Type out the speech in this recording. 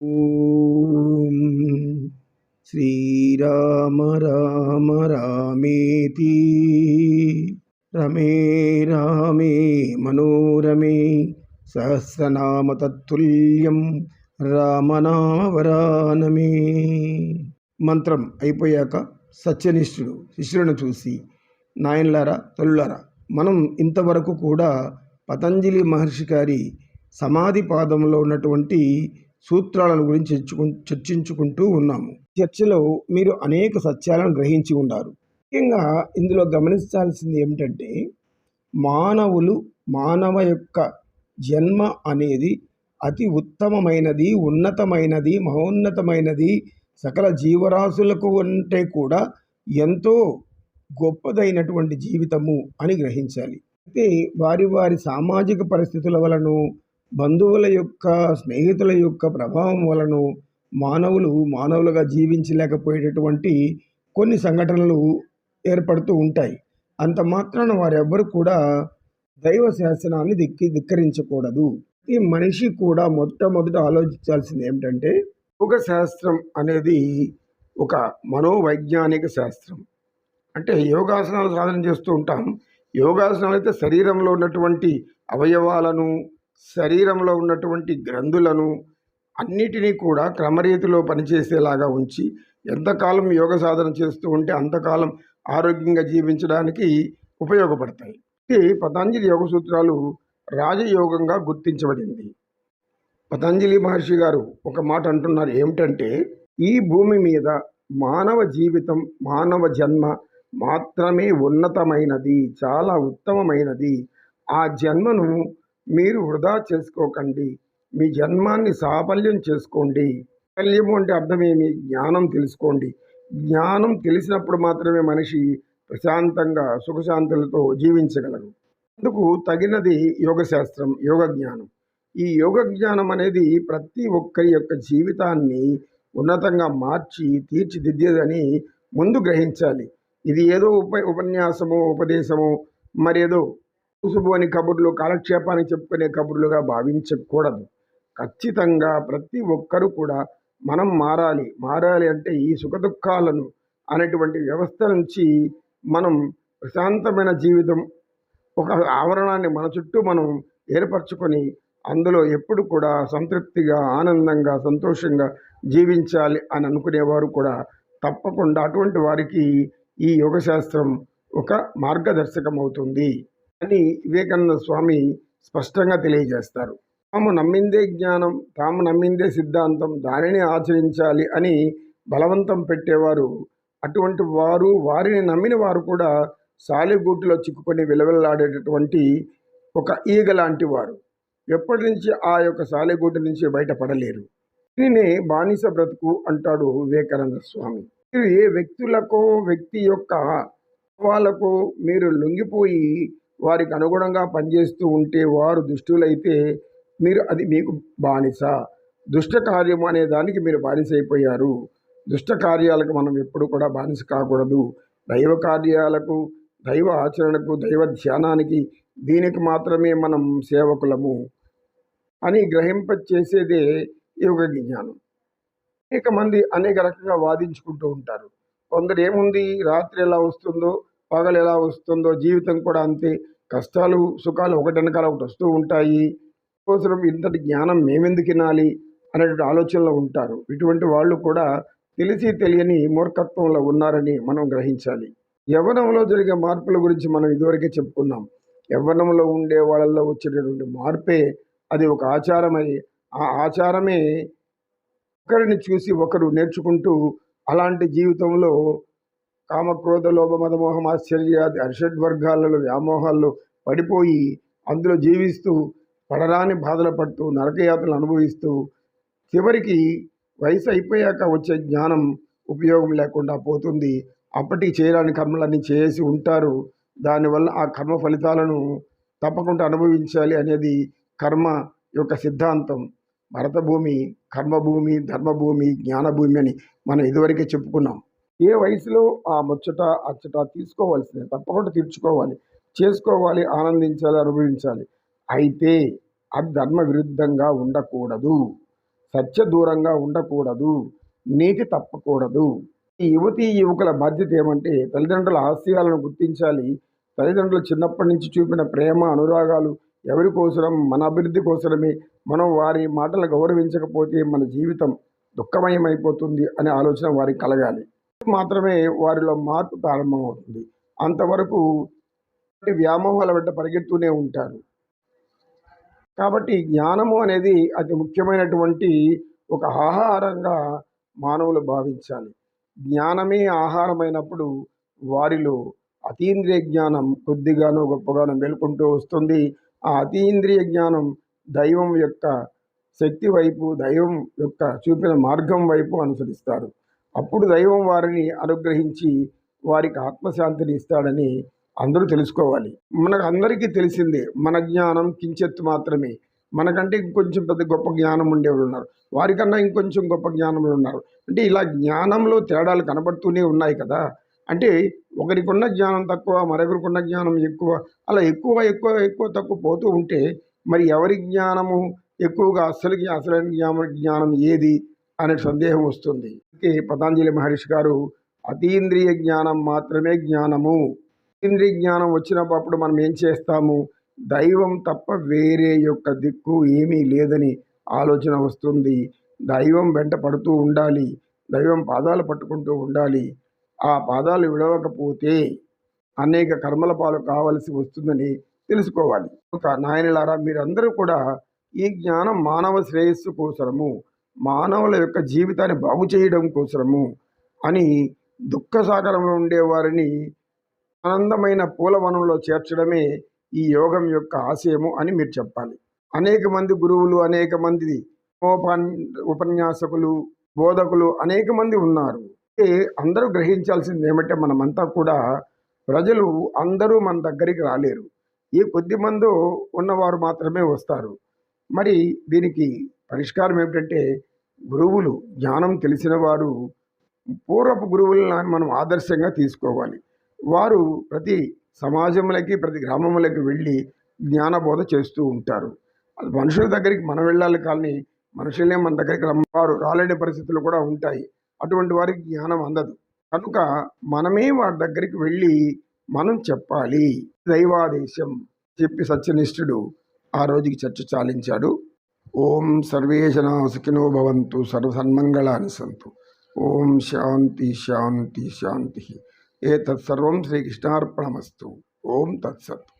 ఓం శ్రీరామ రామ రామేతి రమే రామే మనోరమే సహస్రనామ తత్తుల్యం రామనామవరానమే మంత్రం అయిపోయాక సత్యనిష్ఠుడు శిష్యులను చూసి నాయన్లారా తొల్లారా మనం ఇంతవరకు కూడా పతంజలి మహర్షి గారి సమాధి పాదంలో ఉన్నటువంటి సూత్రాలను గురించి చర్చించుకుంటూ ఉన్నాము. చర్చలో మీరు అనేక సత్యాలను గ్రహించి ఉన్నారు ముఖ్యంగా ఇందులో గమనించాల్సింది ఏమిటంటే మానవులు మానవ యొక్క జన్మ అనేది అతి ఉత్తమమైనది ఉన్నతమైనది మహోన్నతమైనది సకల జీవరాశులకు అంటే కూడా ఎంతో గొప్పదైనటువంటి జీవితము అని గ్రహించాలి. అయితే వారి వారి సామాజిక పరిస్థితుల వలను బంధువుల యొక్క స్నేహితుల యొక్క ప్రభావం వలన మానవులు మానవులుగా జీవించలేకపోయేటటువంటి కొన్ని సంఘటనలు ఏర్పడుతూ ఉంటాయి. అంత మాత్రాన వారెవ్వరు కూడా దైవ శాసనాన్ని ధిక్కి ధిక్కరించకూడదు. ఈ మనిషి కూడా మొట్టమొదట ఆలోచించాల్సింది ఏమిటంటే యోగ శాస్త్రం అనేది ఒక మనోవైజ్ఞానిక శాస్త్రం. అంటే యోగాసనాలు సాధన చేస్తూ ఉంటాం. యోగాసనాలు అయితే శరీరంలో ఉన్నటువంటి అవయవాలను శరీరంలో ఉన్నటువంటి గ్రంథులను అన్నిటినీ కూడా క్రమరీతిలో పనిచేసేలాగా ఉంచి ఎంతకాలం యోగ సాధన చేస్తూ ఉంటే అంతకాలం ఆరోగ్యంగా జీవించడానికి ఉపయోగపడతాయి. ఇది పతంజలి యోగ సూత్రాలు రాజయోగంగా గుర్తించబడింది. పతంజలి మహర్షి గారు ఒక మాట అంటున్నారు ఏమిటంటే ఈ భూమి మీద మానవ జీవితం మానవ జన్మ మాత్రమే ఉన్నతమైనది చాలా ఉత్తమమైనది. ఆ జన్మను మీరు వృధా చేసుకోకండి. మీ జన్మాన్ని సాఫల్యం చేసుకోండి. సాఫల్యము అంటే అర్థమేమి జ్ఞానం తెలుసుకోండి. జ్ఞానం తెలిసినప్పుడు మాత్రమే మనిషి ప్రశాంతంగా సుఖశాంతులతో జీవించగలరు అందుకు తగినది యోగ శాస్త్రం యోగ జ్ఞానం ఈ యోగ జ్ఞానం అనేది ప్రతి ఒక్కరి యొక్క జీవితాన్ని ఉన్నతంగా మార్చి తీర్చిదిద్దేదని ముందు గ్రహించాలి. ఇది ఏదో ఉప ఉపన్యాసము ఉపదేశము మరేదో కూసుబోని కబుర్లు కాలక్షేపాన్ని చెప్పుకునే కబుర్లుగా భావించకూడదు. ఖచ్చితంగా ప్రతి ఒక్కరూ కూడా మనం మారాలి. మారాలి అంటే ఈ సుఖదుఖాలను అనేటువంటి వ్యవస్థ నుంచి మనం ప్రశాంతమైన జీవితం ఒక ఆవరణాన్ని మన చుట్టూ మనం ఏర్పరచుకొని అందులో ఎప్పుడు కూడా సంతృప్తిగా ఆనందంగా సంతోషంగా జీవించాలి అని అనుకునేవారు కూడా తప్పకుండా అటువంటి వారికి ఈ యోగశాస్త్రం ఒక మార్గదర్శకం అవుతుంది అని వివేకానంద స్వామి స్పష్టంగా తెలియజేస్తారు. తాము నమ్మిందే జ్ఞానం తాము నమ్మిందే సిద్ధాంతం దానిని ఆచరించాలి అని బలవంతం పెట్టేవారు. అటువంటి వారు వారిని నమ్మిన వారు కూడా సాలిగూటిలో చిక్కుకొని విలవిల్లాడేటటువంటి ఒక ఈగ లాంటి వారు. ఎప్పటి నుంచి ఆ యొక్క సాలెగూటి నుంచి బయటపడలేరు. దీనినే బానిస బ్రతుకు అంటాడు వివేకానంద స్వామి. మీరు ఏ వ్యక్తులకు వ్యక్తి యొక్క భావాలకు మీరు లొంగిపోయి వారికి అనుగుణంగా పనిచేస్తూ ఉంటే వారు దుష్టులైతే మీరు అది మీకు బానిస. దుష్ట కార్యము అనే దానికి మీరు బానిస అయిపోయారు. దుష్ట కార్యాలకు మనం ఎప్పుడు కూడా బానిస కాకూడదు. దైవ కార్యాలకు దైవ ఆచరణకు దైవ ధ్యానానికి దీనికి మాత్రమే మనం సేవకులము అని గ్రహింప చేసేదే యోగ జ్ఞానం. అనేక మంది అనేక రకంగా వాదించుకుంటూ ఉంటారు. కొందరు ఏముంది? రాత్రి ఎలా వస్తుందో? పగలు ఎలా వస్తుందో జీవితం కూడా అంతే. కష్టాలు సుఖాలు ఒకటి వెనకాల ఒకటి వస్తూ ఉంటాయి. కోసం ఇంతటి జ్ఞానం మేమెందుకు వినాలి అనేటువంటి ఆలోచనలో ఉంటారు. ఇటువంటి వాళ్ళు కూడా తెలిసి తెలియని మూర్ఖత్వంలో ఉన్నారని మనం గ్రహించాలి. యవ్వనంలో జరిగే మార్పుల గురించి మనం ఇదివరకే చెప్పుకున్నాం. యవ్వనంలో ఉండే వాళ్ళల్లో వచ్చేటటువంటి మార్పే అది ఒక ఆచారమై ఆ ఆచారమే ఒకరిని చూసి ఒకరు నేర్చుకుంటూ అలాంటి జీవితంలో కామక్రోధ లోభ మదమోహం ఆశ్చర్యాది అర్షడ్ వర్గాలలో వ్యామోహాల్లో పడిపోయి అందులో జీవిస్తూ పడరాని బాధలు పడుతూ నరకయాత్రలు అనుభవిస్తూ చివరికి వయసు అయిపోయాక వచ్చే జ్ఞానం ఉపయోగం లేకుండా పోతుంది. అప్పటికి చేయరాని కర్మలన్నీ చేసి ఉంటారు. దానివల్ల ఆ కర్మ ఫలితాలను తప్పకుండా అనుభవించాలి అనేది కర్మ యొక్క సిద్ధాంతం. భరతభూమి కర్మభూమి ధర్మభూమి జ్ఞానభూమి అని మనం ఇదివరకే చెప్పుకున్నాం. ఏ వయసులో ఆ ముచ్చట అచ్చట తీసుకోవాల్సిందే. తప్పకుండా తీర్చుకోవాలి. చేసుకోవాలి ఆనందించాలి అనుభవించాలి. అయితే అది ధర్మ విరుద్ధంగా ఉండకూడదు. సత్య దూరంగా ఉండకూడదు. నీతి తప్పకూడదు. ఈ యువతి యువకుల బాధ్యత ఏమంటే తల్లిదండ్రుల ఆశయాలను గుర్తించాలి. తల్లిదండ్రులు చిన్నప్పటి నుంచి చూపిన ప్రేమ అనురాగాలు ఎవరి కోసరం? మన అభివృద్ధి కోసరమే. మనం వారి మాటలు గౌరవించకపోతే మన జీవితం దుఃఖమయమైపోతుంది అనే ఆలోచన వారికి కలగాలి. మాత్రమే వారిలో మార్పు ప్రారంభమవుతుంది. అంతవరకు వ్యామోహాల వెంట పరిగెడుతూనే ఉంటారు. కాబట్టి జ్ఞానము అనేది అతి ముఖ్యమైనటువంటి ఒక ఆహారంగా మానవులు భావించాలి. జ్ఞానమే ఆహారమైనప్పుడు వారిలో అతీంద్రియ జ్ఞానం కొద్దిగానో గొప్పగానో మేల్కొంటూ వస్తుంది. ఆ అతీంద్రియ జ్ఞానం దైవం యొక్క శక్తి వైపు దైవం యొక్క చూపిన మార్గం వైపు అనుసరిస్తారు. అప్పుడు దైవం వారిని అనుగ్రహించి వారికి ఆత్మశాంతిని ఇస్తాడని అందరూ తెలుసుకోవాలి. మనకు అందరికీ తెలిసిందే మన జ్ఞానం కించెత్తు మాత్రమే. మనకంటే ఇంకొంచెం పెద్ద గొప్ప జ్ఞానం ఉండేవాళ్ళు ఉన్నారు. వారికన్నా ఇంకొంచెం గొప్ప జ్ఞానంలో ఉన్నారు. అంటే ఇలా జ్ఞానంలో తేడాలు కనబడుతూనే ఉన్నాయి కదా. అంటే ఒకరికి ఉన్న జ్ఞానం తక్కువ మరొకరికి ఉన్న జ్ఞానం ఎక్కువ అలా ఎక్కువ ఎక్కువ ఎక్కువ తక్కువ పోతూ ఉంటే మరి ఎవరి జ్ఞానము ఎక్కువగా అసలు అసలైన జ్ఞానం జ్ఞానం ఏది అనే సందేహం వస్తుంది. పతాంజలి మహర్షి గారు అతీంద్రియ జ్ఞానం మాత్రమే జ్ఞానము. ఇంద్రియ జ్ఞానం వచ్చినప్పుడు మనం ఏం చేస్తాము? దైవం తప్ప వేరే యొక్క దిక్కు ఏమీ లేదని ఆలోచన వస్తుంది. దైవం వెంట పడుతూ ఉండాలి. దైవం పాదాలు పట్టుకుంటూ ఉండాలి. ఆ పాదాలు విడవకపోతే అనేక కర్మల పాలు కావలసి వస్తుందని తెలుసుకోవాలి. ఒక నాయనలారా మీరందరూ కూడా ఈ జ్ఞానం మానవ శ్రేయస్సు కోసరము మానవుల యొక్క జీవితాన్ని బాగు చేయడం కోసరము అని దుఃఖ సాగరంలో ఉండేవారిని ఆనందమైన పూలవనంలో చేర్చడమే ఈ యోగం యొక్క ఆశయము అని మీరు చెప్పాలి. అనేక మంది గురువులు అనేక మంది ఉపన్యాసకులు బోధకులు అనేక మంది ఉన్నారు. అందరూ గ్రహించాల్సింది ఏమంటే మనమంతా కూడా ప్రజలు అందరూ మన దగ్గరికి రాలేరు. ఏ కొద్ది మందో ఉన్నవారు మాత్రమే వస్తారు. మరి దీనికి పరిష్కారం ఏమిటంటే గురువులు జ్ఞానం తెలిసిన వారు పూర్వపు గురువులను మనం ఆదర్శంగా తీసుకోవాలి. వారు ప్రతి సమాజంలోకి ప్రతి గ్రామములకి వెళ్ళి జ్ఞానబోధ చేస్తూ ఉంటారు. అది మనుషుల దగ్గరికి మనం వెళ్ళాలి కానీ మనుషులే మన దగ్గరికి రమ్మవారు రాలేని పరిస్థితులు కూడా ఉంటాయి. అటువంటి వారికి జ్ఞానం అందదు. కనుక మనమే వారి దగ్గరికి వెళ్ళి మనం చెప్పాలి. దైవాదేశం చెప్పి సత్యనిష్ఠుడు ఆ రోజుకి చర్చ చాలించాడు. ఓం సర్వే జనా సుఖినో భవంతు సర్వసన్మంగళాన్ని సంతు. ఓం శాంతి శాంతి శాంతి. ఏతత్సర్వం శ్రీకృష్ణార్పణమస్తు. ఓం తత్సత్.